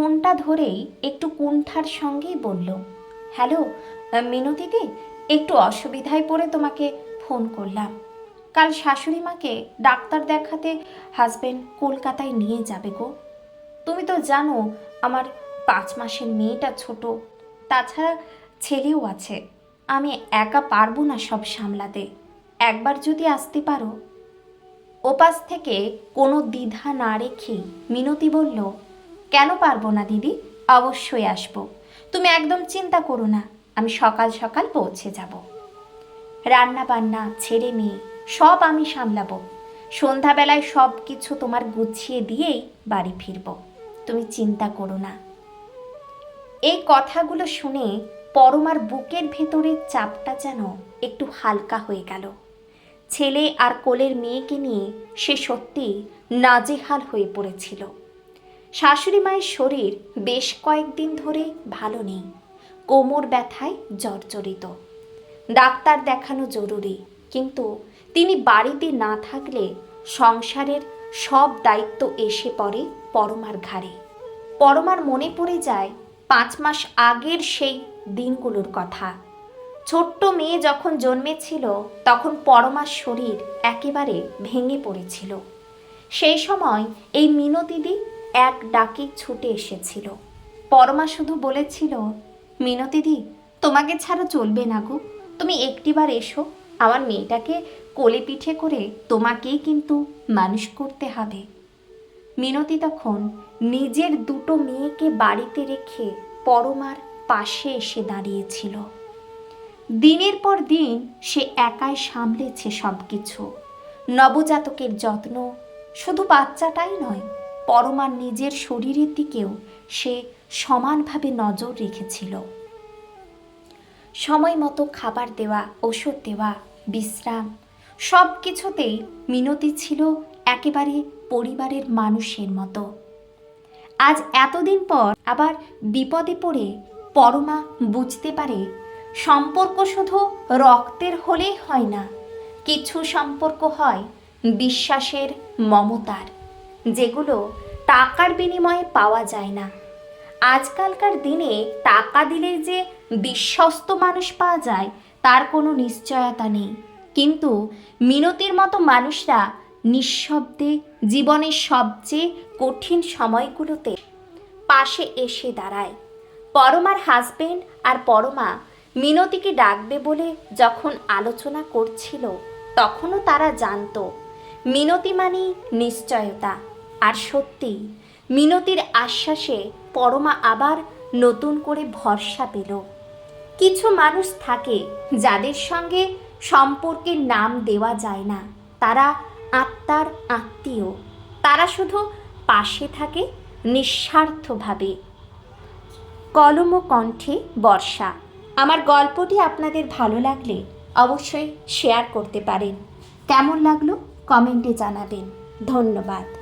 ফোনটা ধরেই একটু কুণ্ঠার সঙ্গেই বলল, হ্যালো মিনতিদি একটু অসুবিধায় পড়ে তোমাকে ফোন করলাম। কাল শাশুড়ি মাকে ডাক্তার দেখাতে হাজবেন্ড কলকাতায় নিয়ে যাবে গো। তুমি তো জানো, আমার পাঁচ মাসের মেয়েটা ছোট, তাছাড়া ছেলেও আছে। আমি একা পারব না সব সামলাতে। একবার যদি আসতে পারো। ওপাশ থেকে কোনো দ্বিধা না রেখেই মিনতি বলল কেন পারব না, দিদি? অবশ্যই আসব। তুমি একদম চিন্তা করো না, আমি সকাল সকাল পৌঁছে যাব। রান্না বান্না ছেলে মেয়ে, সব আমি সামলাবো। সন্ধ্যাবেলায় সব কিছু তোমার গুছিয়ে দিয়েই বাড়ি ফিরবো। তুমি চিন্তা করো না। এই কথাগুলো শুনে পরমার বুকের ভেতরের চাপটা যেন একটু হালকা হয়ে গেল। ছেলে আর কোলের মেয়েকে নিয়ে সে সত্যি নাজেহাল হয়ে পড়েছিল। শাশুড়ি মায়ের শরীর বেশ কয়েকদিন ধরে ভালো নেই। কোমর ব্যথায় জর্জরিত। ডাক্তার দেখানো জরুরি, কিন্তু তিনি বাড়িতে না থাকলে সংসারের সব দায়িত্ব এসে পড়ে পরমার ঘাড়ে। পরমার মনে পড়ে যায় পাঁচ মাস আগের সেই দিনগুলোর কথা। ছোট্ট মেয়ে যখন জন্মেছিল, তখন পরমার শরীর একেবারে ভেঙে পড়েছিল। সেই সময় এই মিনতিদি এক ডাকে ছুটে এসেছিল। পরমা শুধু বলেছিল, মিনতিদি, তোমাকে ছাড়া চলবে না গো। তুমি একটিবার এসো, আমার মেয়েটাকে কোলে পিঠে করে তোমাকেই কিন্তু মানুষ করতে হবে মিনতি তখন নিজের দুটো মেয়েকে বাড়িতে রেখে পরমার পাশে এসে দাঁড়িয়েছিল। দিনের পর দিন সে একাই সামলেছে সব কিছু নবজাতকের যত্ন শুধু বাচ্চাটাই নয় পরমার নিজের শরীরের দিকেও সে সমানভাবে নজর রেখেছিল। সময় মতো খাবার দেওয়া, ওষুধ দেওয়া, বিশ্রাম সব কিছুতেই মিনতি ছিল একেবারে পরিবারের মানুষের মতো। আজ এতদিন পর আবার বিপদে পড়ে পরমা বুঝতে পারে, সম্পর্ক শুধু রক্তের হলেই হয় না, কিছু সম্পর্ক হয় বিশ্বাসের, মমতার, যেগুলো টাকার বিনিময়ে পাওয়া যায় না। আজকালকার দিনে টাকা দিলে যে বিশ্বস্ত মানুষ পাওয়া যায়, তার কোনো নিশ্চয়তা নেই। কিন্তু মিনতির মতো মানুষরা নিঃশব্দে জীবনের সবচেয়ে কঠিন সময়গুলোতে পাশে এসে দাঁড়ায়। পরমার হাজবেন্ড আর পরমা মিনতিকে ডাকবে বলে যখন আলোচনা করছিল, তখনও তারা জানতো, মিনতি মানেই নিশ্চয়তা। আর সত্যি, মিনতির আশ্বাসে পরমা আবার নতুন করে ভরসা পেল। কিছু মানুষ থাকে যাদের সঙ্গে সম্পর্কের নাম দেওয়া যায় না। তারা আত্মার আত্মীয়। তারা শুধু পাশে থাকে, নিঃস্বার্থভাবে। কলম ও কণ্ঠে বর্ষা। আমার গল্পটি আপনাদের ভালো লাগলে অবশ্যই শেয়ার করতে পারেন। কেমন লাগল কমেন্টে জানাবেন। ধন্যবাদ।